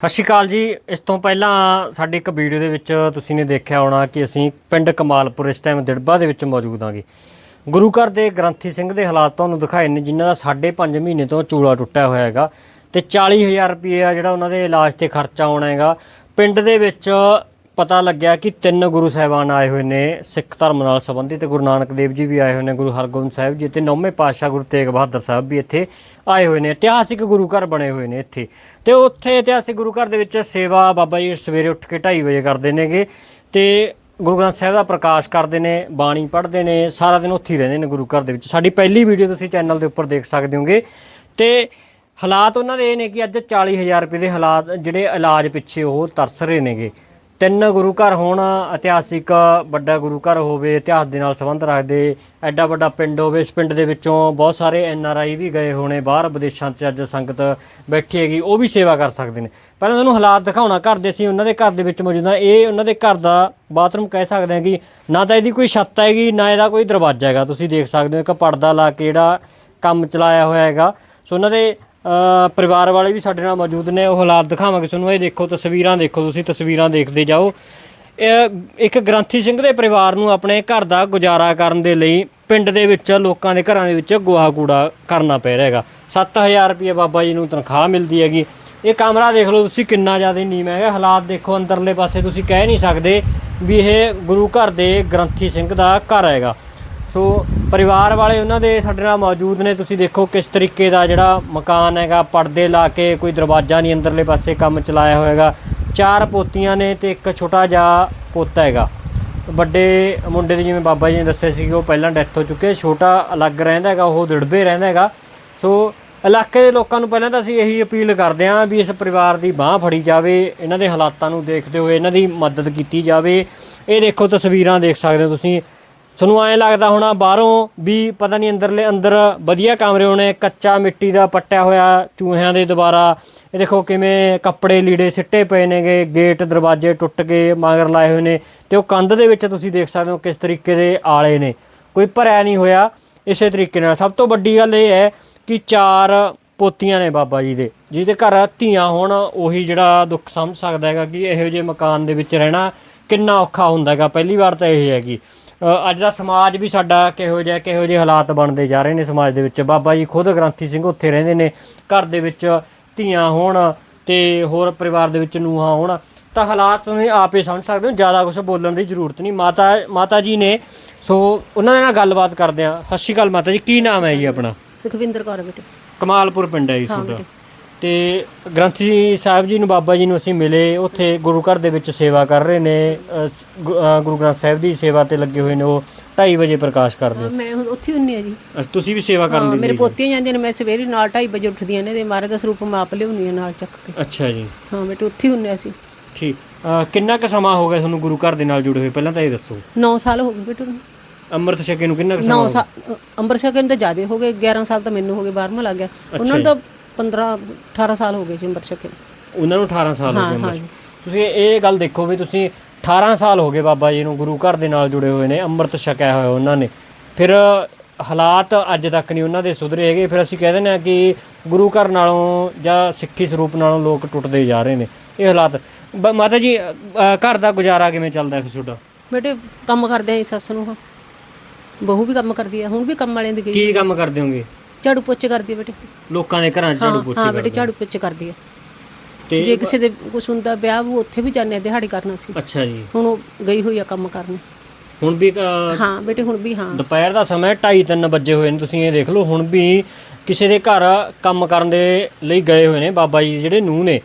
ਸਤਿ ਸ਼੍ਰੀ ਅਕਾਲ ਜੀ। ਇਸ ਤੋਂ ਪਹਿਲਾਂ ਸਾਡੀ ਇੱਕ ਵੀਡੀਓ ਦੇ ਵਿੱਚ ਤੁਸੀਂ ਨੇ ਦੇਖਿਆ ਹੋਣਾ ਕਿ ਅਸੀਂ ਪਿੰਡ ਕਮਾਲਪੁਰ ਇਸ ਟਾਈਮ ਦਿੜਬਾ ਦੇ ਵਿੱਚ ਮੌਜੂਦ ਹਾਂਗੇ ਗੁਰੂ ਘਰ ਦੇ ਗ੍ਰੰਥੀ ਸਿੰਘ ਦੇ ਹਾਲਾਤ ਤੁਹਾਨੂੰ ਦਿਖਾਏ ਨੇ, ਜਿਨ੍ਹਾਂ ਦਾ 5.5 ਮਹੀਨੇ ਤੋਂ ਚੂਲਾ ਟੁੱਟਿਆ ਹੋਇਆ ਹੈਗਾ ਤੇ 40000 ਰੁਪਏ ਆ ਜਿਹੜਾ ਉਹਨਾਂ ਦੇ ਇਲਾਜ ਤੇ ਖਰਚਾ ਆਉਣਾ ਹੈਗਾ। ਪਿੰਡ ਦੇ ਵਿੱਚ ਪਤਾ ਲੱਗਿਆ ਕਿ ਤਿੰਨ ਗੁਰੂ ਸਾਹਿਬਾਨ ਆਏ ਹੋਏ ਨੇ ਸਿੱਖ ਧਰਮ ਨਾਲ ਸੰਬੰਧਿਤ। ਗੁਰੂ ਨਾਨਕ ਦੇਵ ਜੀ ਵੀ ਆਏ ਹੋਏ ਨੇ, ਗੁਰੂ ਹਰਗੋਬਿੰਦ ਸਾਹਿਬ ਜੀ ਤੇ ਨੌਵੇਂ ਪਾਤਸ਼ਾਹ ਗੁਰੂ ਤੇਗ ਬਹਾਦਰ ਸਾਹਿਬ ਵੀ ਇੱਥੇ ਆਏ ਹੋਏ ਨੇ। ਇਤਿਹਾਸਿਕ ਗੁਰੂ ਘਰ ਬਣੇ ਹੋਏ ਨੇ ਇੱਥੇ। ਤੇ ਉੱਥੇ ਇਤਿਹਾਸਿਕ ਗੁਰੂ ਘਰ ਦੇ ਵਿੱਚ ਸੇਵਾ ਬਾਬਾ ਜੀ ਸਵੇਰੇ ਉੱਠ ਕੇ 2:30 ਵਜੇ ਕਰਦੇ ਨੇਗੇ ਤੇ ਗੁਰੂ ਗ੍ਰੰਥ ਸਾਹਿਬ ਦਾ ਪ੍ਰਕਾਸ਼ ਕਰਦੇ ਨੇ, ਬਾਣੀ ਪੜ੍ਹਦੇ ਨੇ, ਸਾਰਾ ਦਿਨ ਉੱਥੇ ਹੀ ਰਹਿੰਦੇ ਨੇ ਗੁਰੂ ਘਰ ਦੇ ਵਿੱਚ। ਸਾਡੀ ਪਹਿਲੀ ਵੀਡੀਓ ਤੁਸੀਂ ਚੈਨਲ ਦੇ ਉੱਪਰ ਦੇਖ ਸਕਦੇ ਹੋਗੇ। ਤੇ ਹਾਲਾਤ ਉਹਨਾਂ ਦੇ ਇਹ ਨੇ ਕਿ ਅੱਜ 40000 ਰੁਪਏ ਦੇ ਹਾਲਾਤ ਜਿਹੜੇ ਇਲਾਜ ਪਿੱਛੇ ਉਹ ਤਰਸ ਰਹੇ ਨੇਗੇ। ਤਿੰਨ ਗੁਰੂ ਘਰ ਹੋਣ, ਇਤਿਹਾਸਿਕ ਵੱਡਾ ਗੁਰੂ ਘਰ ਹੋਵੇ, ਇਤਿਹਾਸ ਦੇ ਨਾਲ ਸੰਬੰਧ ਰੱਖਦੇ, ਐਡਾ ਵੱਡਾ ਪਿੰਡ ਹੋਵੇ, ਇਸ ਪਿੰਡ ਦੇ ਵਿੱਚੋਂ ਬਹੁਤ ਸਾਰੇ ਐਨ ਆਰ ਆਈ ਵੀ ਗਏ ਹੋਣੇ, ਬਾਹਰ ਵਿਦੇਸ਼ਾਂ 'ਚ ਅੱਜ ਸੰਗਤ ਬੈਠੀ ਹੈਗੀ, ਉਹ ਵੀ ਸੇਵਾ ਕਰ ਸਕਦੇ ਨੇ। ਪਹਿਲਾਂ ਤੁਹਾਨੂੰ ਹਾਲਾਤ ਦਿਖਾਉਣਾ, ਘਰ ਦੇ ਸੀ ਉਹਨਾਂ ਦੇ ਘਰ ਦੇ ਵਿੱਚ ਮੌਜੂਦਾ ਇਹ ਉਹਨਾਂ ਦੇ ਘਰ ਦਾ ਬਾਥਰੂਮ ਕਹਿ ਸਕਦੇ ਹਾਂ ਕਿ ਨਾ ਤਾਂ ਇਹਦੀ ਕੋਈ ਛੱਤ ਹੈਗੀ, ਨਾ ਇਹਦਾ ਕੋਈ ਦਰਵਾਜ਼ਾ ਹੈਗਾ। ਤੁਸੀਂ ਦੇਖ ਸਕਦੇ ਹੋ ਇੱਕ ਪਰਦਾ ਲਾ ਕੇ ਜਿਹੜਾ ਕੰਮ ਚਲਾਇਆ ਹੋਇਆ ਹੈਗਾ। ਸੋ ਉਹਨਾਂ ਦੇ ਪਰਿਵਾਰ ਵਾਲੇ ਵੀ ਸਾਡੇ ਨਾਲ ਮੌਜੂਦ ਨੇ, ਉਹ ਹਾਲਾਤ ਦਿਖਾਵਾਂਗੇ ਤੁਹਾਨੂੰ। ਇਹ ਦੇਖੋ, ਤਸਵੀਰਾਂ ਦੇਖੋ ਤੁਸੀਂ, ਤਸਵੀਰਾਂ ਦੇਖਦੇ ਜਾਓ। ਇਹ ਇੱਕ ਗ੍ਰੰਥੀ ਸਿੰਘ ਦੇ ਪਰਿਵਾਰ ਨੂੰ ਆਪਣੇ ਘਰ ਦਾ ਗੁਜ਼ਾਰਾ ਕਰਨ ਦੇ ਲਈ ਪਿੰਡ ਦੇ ਵਿੱਚ, ਲੋਕਾਂ ਦੇ ਘਰਾਂ ਦੇ ਵਿੱਚ ਗੋਹਾ ਕੂੜਾ ਕਰਨਾ ਪੈ ਰਿਹਾ ਹੈਗਾ। 7000 ਰੁਪਏ ਬਾਬਾ ਜੀ ਨੂੰ ਤਨਖਾਹ ਮਿਲਦੀ ਹੈਗੀ। ਇਹ ਕਮਰਾ ਦੇਖ ਲਓ ਤੁਸੀਂ, ਕਿੰਨਾ ਜ਼ਿਆਦਾ ਨੀਵਾਂ ਹੈਗਾ। ਹਾਲਾਤ ਦੇਖੋ, ਅੰਦਰਲੇ ਪਾਸੇ ਤੁਸੀਂ ਕਹਿ ਨਹੀਂ ਸਕਦੇ ਵੀ ਇਹ ਗੁਰੂ ਘਰ ਦੇ ਗ੍ਰੰਥੀ ਸਿੰਘ ਦਾ ਘਰ ਹੈਗਾ। ਸੋ ਪਰਿਵਾਰ ਵਾਲੇ ਉਹਨਾਂ ਦੇ ਸਾਡੇ ਨਾਲ ਮੌਜੂਦ ਨੇ। ਤੁਸੀਂ ਦੇਖੋ ਕਿਸ ਤਰੀਕੇ ਦਾ ਜਿਹੜਾ ਮਕਾਨ ਹੈਗਾ, ਪਰਦੇ ਲਾ ਕੇ, ਕੋਈ ਦਰਵਾਜ਼ਾ ਨਹੀਂ ਅੰਦਰਲੇ ਪਾਸੇ ਕੰਮ ਚਲਾਇਆ ਹੋਇਆਗਾ ਚਾਰ ਪੋਤੀਆਂ ਨੇ ਤੇ ਇੱਕ ਛੋਟਾ ਜਿਹਾ ਪੋਤਾ ਹੈਗਾ। ਵੱਡੇ ਮੁੰਡੇ ਦੀ ਜਿਵੇਂ ਬਾਬਾ ਜੀ ਨੇ ਦੱਸਿਆ ਸੀ ਕਿ ਉਹ ਪਹਿਲਾਂ ਡੈਥ ਹੋ ਚੁੱਕੇ, ਛੋਟਾ ਅਲੱਗ ਰਹਿੰਦਾ ਹੈਗਾ, ਉਹ ਦਿੜਬੇ ਰਹਿੰਦਾ ਹੈਗਾ। ਸੋ ਇਲਾਕੇ ਦੇ ਲੋਕਾਂ ਨੂੰ ਪਹਿਲਾਂ ਤਾਂ ਅਸੀਂ ਇਹੀ ਅਪੀਲ ਕਰਦੇ ਹਾਂ ਵੀ ਇਸ ਪਰਿਵਾਰ ਦੀ ਬਾਹ ਫੜੀ ਜਾਵੇ, ਇਹਨਾਂ ਦੇ ਹਾਲਾਤਾਂ ਨੂੰ ਦੇਖਦੇ ਹੋਏ, ਇਹਨਾਂ ਦੀ ਮਦਦ ਕੀਤੀ ਜਾਵੇ। ਇਹ ਦੇਖੋ ਤਸਵੀਰਾਂ ਦੇਖ ਸਕਦੇ ਹੋ ਤੁਸੀਂ। ਤੁਹਾਨੂੰ ਐਂ ਲੱਗਦਾ ਹੋਣਾ ਬਾਹਰੋਂ ਵੀ ਪਤਾ ਨਹੀਂ ਅੰਦਰਲੇ ਅੰਦਰ ਵਧੀਆ ਕਮਰੇ ਹੋਣੇ ਕੱਚਾ ਮਿੱਟੀ ਦਾ ਪੱਟਿਆ ਹੋਇਆ ਚੂਹਿਆਂ ਦੇ ਦੁਬਾਰਾ। ਇਹ ਦੇਖੋ ਕਿਵੇਂ ਕੱਪੜੇ ਲੀੜੇ ਸਿੱਟੇ ਪਏ ਨੇਗੇ ਗੇਟ ਦਰਵਾਜ਼ੇ ਟੁੱਟ ਕੇ ਮਾਗਰ ਲਾਏ ਹੋਏ ਨੇ ਤੇ ਉਹ ਕੰਧ ਦੇ ਵਿੱਚ ਤੁਸੀਂ ਦੇਖ ਸਕਦੇ ਹੋ ਕਿਸ ਤਰੀਕੇ ਦੇ ਆਲੇ ਨੇ। ਕੋਈ ਭਰਿਆ ਨਹੀਂ ਹੋਇਆ ਇਸੇ ਤਰੀਕੇ ਨਾਲ। ਸਭ ਤੋਂ ਵੱਡੀ ਗੱਲ ਇਹ ਹੈ ਕਿ ਚਾਰ ਪੋਤੀਆਂ ਨੇ ਬਾਬਾ ਜੀ ਦੇ ਜਿਹਦੇ ਘਰ ਧੀਆਂ ਹੋਣ ਉਹੀ ਜਿਹੜਾ ਦੁੱਖ ਸਮਝ ਸਕਦਾ ਹੈਗਾ ਕਿ ਇਹੋ ਜਿਹੇ ਮਕਾਨ ਦੇ ਵਿੱਚ ਰਹਿਣਾ ਕਿੰਨਾ ਔਖਾ ਹੁੰਦਾ ਹੈਗਾ। ਪਹਿਲੀ ਵਾਰ ਤਾਂ ਇਹ ਹੈਗੀ। ਅ, ਅੱਜ ਦਾ ਸਮਾਜ ਵੀ ਸਾਡਾ ਕਿਹੋ ਜਿਹਾ ਕਿਹੋ ਜਿਹੇ ਹਾਲਾਤ ਬਣਦੇ ਜਾ ਰਹੇ ਨੇ ਸਮਾਜ ਦੇ ਵਿੱਚ। ਬਾਬਾ ਜੀ ਖੁਦ ਗ੍ਰੰਥੀ ਸਿੰਘ ਉੱਥੇ ਰਹਿੰਦੇ ਨੇ ਘਰ ਦੇ ਵਿੱਚ ਧੀਆਂ ਹੋਣ ਤੇ ਹੋਰ ਪਰਿਵਾਰ ਦੇ ਵਿੱਚ ਨੂੰਹਾਂ ਹੋਣ ਤਾਂ ਹਾਲਾਤ ਤੁਸੀਂ ਆਪੇ ਸਮਝ ਸਕਦੇ ਹੋ ਜ਼ਿਆਦਾ ਕੁਝ ਬੋਲਣ ਦੀ ਜ਼ਰੂਰਤ ਨਹੀਂ। ਮਾਤਾ ਮਾਤਾ ਜੀ ਨੇ ਸੋ ਉਹਨਾਂ ਦੇ ਨਾਲ ਗੱਲਬਾਤ ਕਰਦੇ ਆ ਸਤਿ ਸ਼੍ਰੀ ਅਕਾਲ ਮਾਤਾ ਜੀ ਕੀ ਨਾਮ ਹੈ ਜੀ ਆਪਣਾ? ਸੁਖਵਿੰਦਰ ਕੌਰ ਬੇਟੇ। ਕਮਾਲਪੁਰ ਪਿੰਡ ਹੈ ਜੀ ਤੁਹਾਡਾ। ਤੇ ਗ੍ਰੰਥੀ ਸਾਹਿਬ ਜੀ ਨੂੰ ਬਾਬਾ ਜੀ ਨੂੰ ਅਸੀਂ ਮਿਲੇ। ਉੱਥੇ ਗੁਰੂ ਘਰ ਦੇ ਵਿੱਚ ਸੇਵਾ ਕਰ ਰਹੇ ਨੇ। ਅ, ਗੁ- ਅ, ਗੁਰੂ ਗ੍ਰੰਥ ਸਾਹਿਬ ਦੀ ਸੇਵਾ ਤੇ ਲੱਗੇ ਹੋਏ ਨੇ। ਉਹ 2:30 ਵਜੇ ਪ੍ਰਕਾਸ਼ ਕਰਦੇ ਹਾਂ, ਮੈਂ ਹੁਣ ਉੱਥੇ ਹੁੰਨੀ ਆ ਜੀ। ਅੱਛਾ, ਤੁਸੀਂ ਵੀ ਸੇਵਾ ਹਾਂ ਕਰਨ ਮੇਰੇ ਦੀ ਪੋਤੀਆਂ ਜਾਂਦੀਆਂ ਨੇ ਮੈਂ ਸਵੇਰੇ ਨਾਲ 2:30 ਵਜੇ ਉੱਠਦੀਆਂ ਨੇ ਤੇ ਮਾਰੇ ਦਾ ਸਰੂਪ ਮੈਂ ਆਪ ਲਿਆਉਣੀ ਆ ਨਾਲ ਚੱਕ ਕੇ। ਅੱਛਾ ਜੀ। ਹਾਂ ਬੇਟੇ ਉੱਥੇ ਹੀ ਹੁੰਨੇ ਸੀ ਠੀਕ। ਅ, ਕਿੰਨਾ ਕੁ ਸਮਾਂ ਹੋ ਗਿਆ ਤੁਹਾਨੂੰ ਗੁਰੂ ਘਰ ਦੇ ਨਾਲ ਜੁੜੇ ਹੋਏ? ਪਹਿਲਾਂ ਤਾਂ ਇਹ ਦੱਸੋ। 9 ਸਾਲ ਹੋ ਗਏ ਬੇਟੇ ਨੂੰ। ਅੰਮ੍ਰਿਤ ਛਕੇ ਨੂੰ ਕਿੰਨਾ ਕੁ ਸਮਾਂ 9 ਸਾਲ ਅੰਮ੍ਰਿਤਸਰ ਨੂੰ ਤਾਂ ਜ਼ਿਆਦਾ ਹੋ ਗਏ। 11 ਸਾਲ ਤਾਂ ਮੈਨੂੰ ਹੋ ਗਏ 12ਵਾਂ ਲੱਗ ਗਿਆ। ਉਹਨਾਂ ਨੂੰ ਤਾਂ 15 18 ਸਾਲ ਹੋ ਗਏ ਸੀ ਅੰਮ੍ਰਿਤਸਰ ਉਹਨਾਂ ਨੂੰ 18 ਸਾਲ ਹੋ ਗਏ ਹਾਂ ਅੰਮ੍ਰਿਤ ਤੁਸੀਂ ਇਹ ਗੱਲ ਦੇਖੋ ਵੀ ਤੁਸੀਂ 18 ਸਾਲ ਹੋ ਗਏ ਬਾਬਾ ਜੀ ਨੂੰ ਗੁਰੂ ਘਰ ਦੇ ਨਾਲ ਜੁੜੇ ਹੋਏ ਨੇ ਅੰਮ੍ਰਿਤ ਛਕਿਆ ਹੋਇਆ ਉਹਨਾਂ ਨੇ। ਫਿਰ ਹਾਲਾਤ ਅੱਜ ਤੱਕ ਨਹੀਂ ਉਹਨਾਂ ਦੇ ਸੁਧਰੇ ਹੈਗੇ। ਫਿਰ ਅਸੀਂ ਕਹਿ ਦਿੰਦੇ ਕਿ ਗੁਰੂ ਘਰ ਨਾਲੋਂ ਜਾਂ ਸਿੱਖੀ ਸਰੂਪ ਨਾਲੋਂ ਲੋਕ ਟੁੱਟਦੇ ਜਾ ਰਹੇ ਨੇ। ਇਹ ਹਾਲਾਤ। ਮਾਤਾ ਜੀ ਘਰ ਦਾ ਗੁਜ਼ਾਰਾ ਕਿਵੇਂ ਚੱਲਦਾ ਹੈ ਫਿਰ ਤੁਹਾਡਾ? ਬੇਟੇ ਕੰਮ ਕਰਦੇ ਆਂ ਸੱਸ ਨੂੰ। ਬਹੂ ਵੀ ਕੰਮ ਕਰਦੀ ਆ ਹੁਣ ਵੀ ਕੰਮ ਵਾਲਿਆਂ ਦੀ ਗਈ ਕੀ ਕੰਮ ਕਰਦੇ ਹੋਗੇ? ਝਾੜੂ ਪੋਚੇ ਕਰਦੀ ਬੇਟੇ। ਲੋਕਾਂ ਦੇ ਘਰਾਂ 'ਚ ਝਾੜੂ ਹਾਂ ਪੋਚੇ ਹਾਂ ਬੇਟੇ ਝਾੜੂ ਪੋਚੇ ਕਰਦੀ ਆ। ਤੇ ਜੇ ਕਿਸੇ ਦੇ ਕੁਛ ਹੁੰਦਾ ਵਿਆਹ ਉਹ ਉੱਥੇ ਵੀ ਜਾਂਦੇ ਆ ਦਿਹਾੜੀ ਕਰਨਾ ਸੀ ਅੱਛਾ ਜੀ। ਹੁਣ ਉਹ ਗਈ ਹੋਈ ਆ ਕੰਮ ਕਰਨ। ਹੁਣ ਵੀ ਹਾਂ ਬੇਟੇ ਹੁਣ ਵੀ ਹਾਂ। ਦੁਪਹਿਰ ਦਾ ਸਮਾਂ 2:30 ਵਜੇ ਹੋਏ ਨੇ ਤੁਸੀਂ ਇਹ ਦੇਖ ਲਓ ਹੁਣ ਵੀ ਕਿਸੇ ਦੇ ਘਰ ਕੰਮ ਕਰਨ ਦੇ ਲਈ ਗਏ ਹੋਏ ਨੇ ਬਾਬਾ ਜੀ ਜਿਹੜੇ ਨੂੰਹ ਨੇ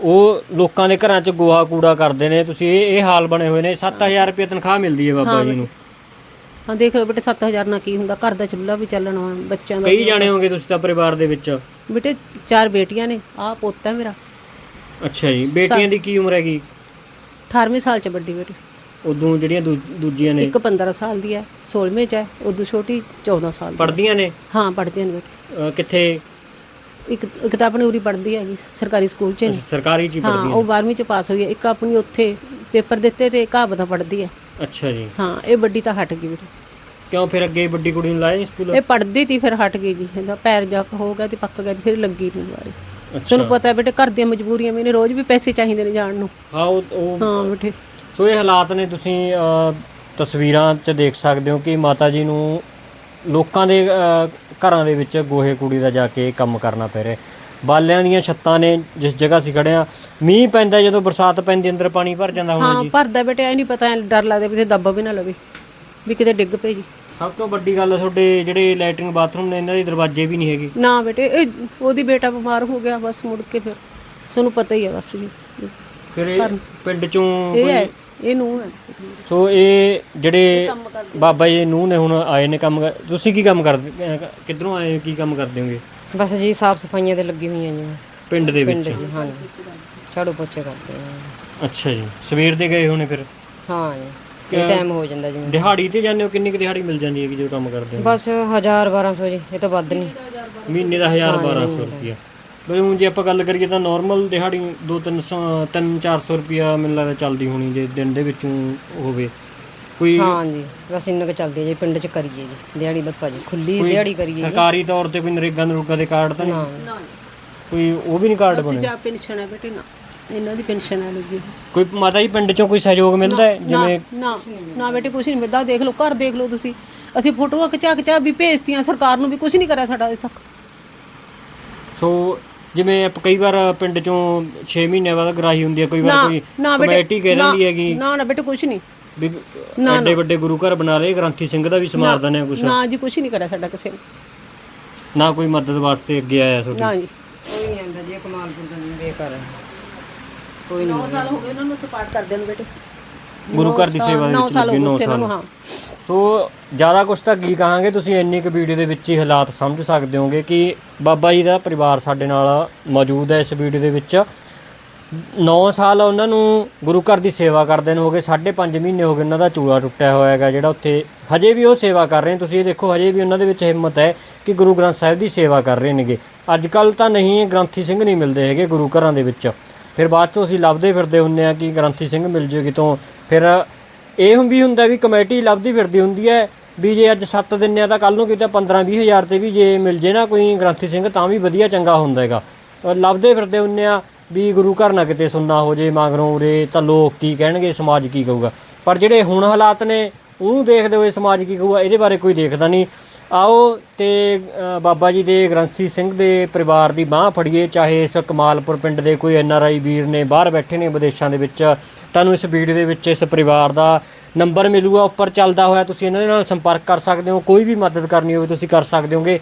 ਉਹ ਲੋਕਾਂ ਦੇ ਘਰਾਂ 'ਚ ਗੋਹਾ ਕੂੜਾ ਕਰਦੇ ਨੇ ਤੁਸੀਂ ਇਹ ਇਹ ਹਾਲ ਬਣੇ ਹੋਏ ਨੇ 7000 ਰੁਪਏ ਤਨਖਾਹ ਮਿਲਦੀ ਹੈ ਬਾਬਾ ਜੀ ਨੂੰ। ਹਾਂ ਦੇਖ ਲਓ ਬੇਟੇ 7000 ਨਾਲ ਕੀ ਹੁੰਦਾ? ਘਰ ਦਾ ਚੁੱਲ੍ਹਾ ਵੀ ਚੱਲਣਾ ਵਾ, ਬੱਚਿਆਂ ਦਾ ਕਈ ਜਾਣੇ ਹੋਗੇ ਤੁਸੀਂ ਤਾਂ ਪਰਿਵਾਰ ਦੇ ਵਿੱਚ। ਬੇਟੇ ਚਾਰ ਬੇਟੀਆਂ ਨੇ ਆਹ ਪੋਤਾ ਮੇਰਾ। ਅੱਛਾ ਜੀ ਬੇਟੀਆਂ ਦੀ ਕੀ ਉਮਰ ਹੈਗੀ? 18ਵੇਂ ਸਾਲ ਚ ਵੱਡੀ ਬੇਟੀ। ਉਦੋਂ ਜਿਹੜੀਆਂ ਦੂ- ਦੂਜੀਆਂ ਨੇ। ਇੱਕ 15 ਸਾਲ ਦੀ ਹੈ 16ਵੇਂ ਚ ਹੈ ਉਦੋਂ ਛੋਟੀ 14 ਸਾਲ ਦੀ ਪੜ੍ਹਦੀਆਂ ਨੇ? ਹਾਂ ਪੜ੍ਹਦੀਆਂ ਨੇ ਬੇਟੇ। ਕਿੱਥੇ? ਇੱਕ ਇੱਕ ਤਾਂ ਆਪਣੀ ਉਰੀ ਪੜ੍ਹਦੀ ਹੈਗੀ ਸਰਕਾਰੀ ਸਕੂਲ ਚ ਨੇ। ਸਰਕਾਰੀ 'ਚ ਹੀ ਹਾਂ ਉਹ 12ਵੀਂ ਚ ਪਾਸ ਹੋਈ ਹੈ। ਇੱਕ ਆਪਣੀ ਉੱਥੇ ਪੇਪਰ ਦਿੱਤੇ ਤੇ ਇੱਕ ਆਪ ਦਾ ਪੜ੍ਹਦੀ ਹੈ। ਅੱਛਾ ਜੀ। ਹਾਂ ਇਹ ਵੱਡੀ ਤਾਂ ਹਟ ਗਈ ਬੇਟੇ ਕਿਉਂ ਫਿਰ ਅੱਗੇ ਵੱਡੀ ਕੁੜੀ ਨੂੰ ਲਾਇਆ ਸਕੂਲ? ਇਹ ਪੜ੍ਹਦੀ ਤੀ ਫਿਰ ਹਟ ਗਈ ਜੀ। ਇਹਦਾ ਪੈਰ ਜਾ ਹੋ ਗਿਆ ਤੇ ਪੱਕ ਗਿਆ ਤੇ ਫਿਰ ਲੱਗੀ ਨਹੀਂ ਵਾਰੀ ਤੁਹਾਨੂੰ ਪਤਾ ਹੈ ਬੇਟੇ ਘਰ ਦੀਆਂ ਮਜਬੂਰੀਆਂ ਵੀ ਨੇ ਰੋਜ਼ ਵੀ ਪੈਸੇ ਚਾਹੀਦੇ ਨੇ ਜਾਣ ਨੂੰ। ਹਾਂ ਉਹ ਹਾਂ ਬੇਟੇ। ਸੋ ਇਹ ਹਾਲਾਤ ਨੇ ਤੁਸੀਂ ਤਸਵੀਰਾਂ 'ਚ ਦੇਖ ਸਕਦੇ ਹੋ ਕਿ ਮਾਤਾ ਜੀ ਨੂੰ ਲੋਕਾਂ ਦੇ ਘਰਾਂ ਦੇ ਵਿੱਚ ਗੋਹੇ ਕੂੜੀ ਦਾ ਜਾ ਕੇ ਕੰਮ ਕਰਨਾ ਪੈ ਰਿਹਾ। ਬਾਲਿਆਂ ਦੀਆਂ ਛੱਤਾਂ ਨੇ ਜਿਸ ਜਗ੍ਹਾ ਅਸੀਂ ਖੜੇ ਆ ਮੀਂਹ ਪੈਂਦਾ ਜਦੋਂ ਬਰਸਾਤ ਪੈਂਦੀ ਅੰਦਰ ਪਾਣੀ ਭਰ ਜਾਂਦਾ ਹੋਣਾ ਹਾਂ ਭਰਦਾ ਬੇਟੇ ਐ ਨਹੀਂ ਪਤਾ ਐਂ ਡਰ ਲੱਗਦਾ ਵੀ ਤੇ ਦੱਬ ਵੀ ਨਾ ਲਵੇ ਵੀ ਕਿਤੇ ਡਿੱਗ ਪਏ ਜੀ। ਸਭ ਤੋਂ ਵੱਡੀ ਗੱਲ ਤੁਹਾਡੇ ਜਿਹੜੇ ਲੈਟਰਿੰਗ ਬਾਥਰੂਮ ਨੇ ਇਹਨਾਂ ਦੇ ਦਰਵਾਜ਼ੇ ਵੀ ਨਹੀਂ ਹੈਗੇ। ਨਾ ਬੇਟੇ ਇਹ ਉਹਦੀ ਬੇਟਾ ਬਿਮਾਰ ਹੋ ਗਿਆ ਬਸ ਮੁੜ ਕੇ ਫਿਰ ਤੁਹਾਨੂੰ ਪਤਾ ਹੀ ਹੈ ਬਸ ਜੀ। ਫਿਰ ਇਹ ਪਿੰਡ ਚੋਂ ਇਹ ਹੈ ਇਹ ਨੂੰ ਹੈ। ਸੋ ਇਹ ਜਿਹੜੇ ਬਾਬਾ ਜੀ ਨੂੰ ਨੇ ਹੁਣ ਆਏ ਨੇ ਕੰਮ ਕਰ- ਤੁਸੀਂ ਕੀ ਕੰਮ ਕਰਦੇ ਅਹ ਕਿੱਧਰੋਂ ਆਏ ਹੋ ਕੀ ਕੰਮ ਕਰਦੇ ਹੋਗੇ? ਬਸ ਜੀ ਸਾਫ਼ ਸਫਾਈਆਂ ਤੇ ਲੱਗੀ ਹੋਈਆਂ ਜੀ ਪਿੰਡ ਦੇ ਵਿੱਚ? ਜੀ ਹਾਂ ਜੀ। ਝਾੜੂ ਪੋਚੇ ਕਰਦੇ ਹਾਂ ਅੱਛਾ ਜੀ। ਸਵੇਰ ਦੇ ਗਏ ਹੋਣੇ ਫਿਰ? ਹਾਂ ਜੀ। ਇਹ ਟਾਈਮ ਹੋ ਜਾਂਦਾ ਜੀ ਦਿਹਾੜੀ ਤੇ ਜਾਂਦੇ ਹੋ? ਕਿੰਨੀ ਕੁ ਦਿਹਾੜੀ ਮਿਲ ਜਾਂਦੀ ਹੈ ਕਿ ਜੋ ਕੰਮ ਕਰਦੇ ਹੋ? ਬਸ 1000 1200 ਜੀ ਇਹ ਤੋਂ ਵੱਧ ਨਹੀਂ। ਮਹੀਨੇ ਦਾ 1000 1200 ਰੁਪਿਆ ਬਈ ਹੁਣ ਜੇ ਆਪਾਂ ਗੱਲ ਕਰੀਏ ਤਾਂ ਨਾਰਮਲ ਦਿਹਾੜੀ 2 300 3 400 ਰੁਪਿਆ ਮੈਨੂੰ ਲੱਗਦਾ ਚੱਲਦੀ ਹੋਣੀ ਜੇ ਦਿਨ ਦੇ ਵਿੱਚੋਂ ਹੋਵੇ। ਕੋਈ ਹਾਂ ਜੀ ਬਸ ਇੰਨਾ ਕੁ ਚੱਲਦੀ ਹੈ ਜੀ ਪਿੰਡ 'ਚ ਕਰੀਏ ਜੀ ਦਿਹਾੜੀ ਲੱਪਾ ਜੀ ਖੁੱਲੀ ਦਿਹਾੜੀ ਕਰੀਏ ਸਰਕਾਰੀ ਤੌਰ ਤੇ ਕੋਈ ਨਰੇਗਾ ਨਰੂਗਾ ਦੇ ਕਾਰਡ ਤਾਂ ਨਹੀਂ? ਨਾ ਕੋਈ ਉਹ ਵੀ ਨਹੀਂ ਕਾਰਡ ਬਣੇ? ਜਾ ਪੈਨਸ਼ਨ ਹੈ ਬੇਟੇ ਨਾ ਇਹਨਾਂ ਦੀ ਪੈਨਸ਼ਨ ਹੈ ਲੱਗੀ। ਕੋਈ ਮਾਤਾ ਜੀ ਪਿੰਡ ਚੋਂ ਕੋਈ ਸਹਿਯੋਗ ਮਿਲਦਾ ਹੈ? ਜਿਵੇਂ ਨਾ ਨਾ ਬੇਟੇ ਕੁਝ ਨਹੀਂ ਮਿਲਦਾ ਦੇਖ ਲਓ ਘਰ ਦੇਖ ਲਓ ਤੁਸੀਂ। ਅਸੀਂ ਫੋਟੋਆਂ ਖਿਚਾ ਖਿਚਾ ਵੀ ਭੇਜਤੀਆਂ ਸਰਕਾਰ ਨੂੰ ਵੀ ਕੁਝ ਨਹੀਂ ਕਰਿਆ ਸਾਡਾ ਅਜੇ ਤੱਕ। ਸੋ ਜਿਵੇਂ ਆਪਾਂ ਕਈ ਵਾਰ ਪਿੰਡ ਚੋਂ 6 ਮਹੀਨੇ ਬਾਅਦ ਗਰਾਹੀ ਹੁੰਦੀ ਹੈ ਕੋਈ ਵਾਰ ਕੋਈ ਨਾ ਬੇਟੇ ਕਮੇਟੀ ਕਹਿ ਦਿੰਦੀ ਹੈਗੀ। ਨਾ ਨਾ ਬੇਟੇ ਕੁਝ ਨਹੀਂ। ਵੀ ਐਡੇ ਵੱਡੇ ਗੁਰੂ ਘਰ ਬਣਾ ਲਏ ਗ੍ਰੰਥੀ ਸਿੰਘ ਦਾ ਵੀ ਸਮਾਰ ਦਨੇ ਕੁਛ। ਨਾ ਜੀ ਕੁਝ ਨਹੀਂ ਕਰਿਆ ਸਾਡਾ ਕਿਸੇ ਨੇ। ਨਾ ਕੋਈ ਮਦਦ ਵਾਸਤੇ ਅੱਗੇ ਆਇਆ ਤੁਹਾਡੀ। ਨਾ ਜੀ। ਕੋਈ ਨਹੀਂ ਆਂਦਾ ਜੀ ਕਮਾਲਪੁਰ ਦਾ ਜੀ ਬੇਕਾਰ ਹੈ। ਕੋਈ ਨਹੀਂ 9 ਸਾਲ ਹੋ ਗਏ ਉਹਨਾਂ ਨੂੰ ਪਾਠ ਕਰਦੇ ਨੂੰ ਬੇਟੇ। ਗੁਰੂ ਘਰ ਦੀ ਸੇਵਾ ਦੇ 9 ਵਿੱਚ ਸਾਲ ਹੋ ਲੱਗੇ ਗਏ 9 ਉੱਥੇ ਉਹਨਾਂ ਸਾਲ। ਹਾਂ। ਸੋ ਜ਼ਿਆਦਾ ਕੁਛ ਤਾਂ ਕੀ ਕਹਾਂਗੇ ਤੁਸੀਂ ਇੰਨੀ ਕੁ ਵੀਡੀਓ ਦੇ ਵਿੱਚ ਹੀ ਹਾਲਾਤ ਸਮਝ ਸਕਦੇ ਹੋਗੇ ਕਿ ਬਾਬਾ ਜੀ ਦਾ ਪਰਿਵਾਰ ਸਾਡੇ ਨਾਲ ਮੌਜੂਦ ਹੈ ਇਸ ਵੀਡੀਓ ਦੇ ਵਿੱਚ। 9 ਸਾਲ ਉਹਨਾਂ ਨੂੰ ਗੁਰੂ ਘਰ ਦੀ ਸੇਵਾ ਕਰਦੇ ਨੂੰ ਹੋ ਗਏ 5.5 ਮਹੀਨੇ ਹੋ ਗਏ ਉਹਨਾਂ ਦਾ ਚੂਲਾ ਟੁੱਟਿਆ ਹੋਇਆ ਹੈਗਾ ਜਿਹੜਾ ਉੱਥੇ ਹਜੇ ਵੀ ਉਹ ਸੇਵਾ ਕਰ ਰਹੇ ਨੇ। ਤੁਸੀਂ ਇਹ ਦੇਖੋ, ਹਜੇ ਵੀ ਉਹਨਾਂ ਦੇ ਵਿੱਚ ਹਿੰਮਤ ਹੈ ਕਿ ਗੁਰੂ ਗ੍ਰੰਥ ਸਾਹਿਬ ਦੀ ਸੇਵਾ ਕਰ ਰਹੇ ਨੇਗੇ। ਅੱਜ ਕੱਲ ਤਾਂ ਨਹੀਂ, ਗ੍ਰੰਥੀ ਸਿੰਘ ਨਹੀਂ ਮਿਲਦੇ ਹੈਗੇ ਗੁਰੂ ਘਰਾਂ ਦੇ ਵਿੱਚ। ਫਿਰ ਬਾਅਦ ਚੋਂ ਅਸੀਂ ਲੱਭਦੇ ਫਿਰਦੇ ਹੁੰਨੇ ਆ ਕਿ ਗ੍ਰੰਥੀ ਸਿੰਘ ਮਿਲ ਜੇ ਕਿਤੋਂ। ਫਿਰ ਇਹ ਵੀ ਹੁੰਦਾ ਵੀ ਕਮੇਟੀ ਲੱਭਦੀ ਫਿਰਦੀ ਹੁੰਦੀ ਹੈ ਵੀ ਜੇ ਅੱਜ 7 ਦਿਨ ਆ ਤਾਂ ਕੱਲ ਨੂੰ ਕਿਤੇ 15 20 ਹਜ਼ਾਰ ਤੇ ਵੀ ਜੇ ਮਿਲ ਜੇ ਨਾ ਕੋਈ ਗ੍ਰੰਥੀ ਸਿੰਘ ਤਾਂ ਵੀ ਵਧੀਆ ਚੰਗਾ ਹੁੰਦਾ ਹੈਗਾ। ਲੱਭਦੇ ਫਿਰਦੇ ਹੁੰਨੇ ਆ ਵੀ ਗੁਰੂ ਘਰ ਨਾ ਕਿਤੇ ਸੁਣਨਾ ਹੋ ਜੇ, ਮਗਰੋਂ ਉਰੇ ਤਾਂ ਲੋਕ ਕੀ ਕਹਿਣਗੇ, ਸਮਾਜ ਕੀ ਕਹੂਗਾ? ਪਰ ਜਿਹੜੇ ਹੁਣ ਹਾਲਾਤ ਨੇ, ਉਹਨੂੰ ਦੇਖਦੇ ਹੋਏ ਸਮਾਜ ਕੀ ਕਹੂਗਾ, ਇਹਦੇ ਬਾਰੇ ਕੋਈ ਦੇਖਦਾ ਨਹੀਂ। ਆਓ ਤੇ ਬਾਬਾ ਜੀ ਦੇ, ਗ੍ਰੰਥੀ ਸਿੰਘ ਦੇ ਪਰਿਵਾਰ ਦੀ ਬਾਹ ਫੜੀਏ, ਚਾਹੇ ਇਸ ਕਮਾਲਪੁਰ ਪਿੰਡ ਦੇ ਕੋਈ ਐਨ ਆਰ ਆਈ ਵੀਰ ਨੇ ਬਾਹਰ ਬੈਠੇ ਨੇ ਵਿਦੇਸ਼ਾਂ ਦੇ ਵਿੱਚ, ਤੁਹਾਨੂੰ ਇਸ ਵੀਡੀਓ ਦੇ ਵਿੱਚ ਇਸ ਪਰਿਵਾਰ ਦਾ ਨੰਬਰ ਮਿਲੂਗਾ, ਉੱਪਰ ਚੱਲਦਾ ਹੋਇਆ ਤੁਸੀਂ ਇਹਨਾਂ ਦੇ ਨਾਲ ਸੰਪਰਕ ਕਰ ਸਕਦੇ ਹੋ, ਕੋਈ ਵੀ ਮਦਦ ਕਰਨੀ ਹੋਵੇ ਤੁਸੀਂ ਕਰ ਸਕਦੇ ਹੋਗੇ।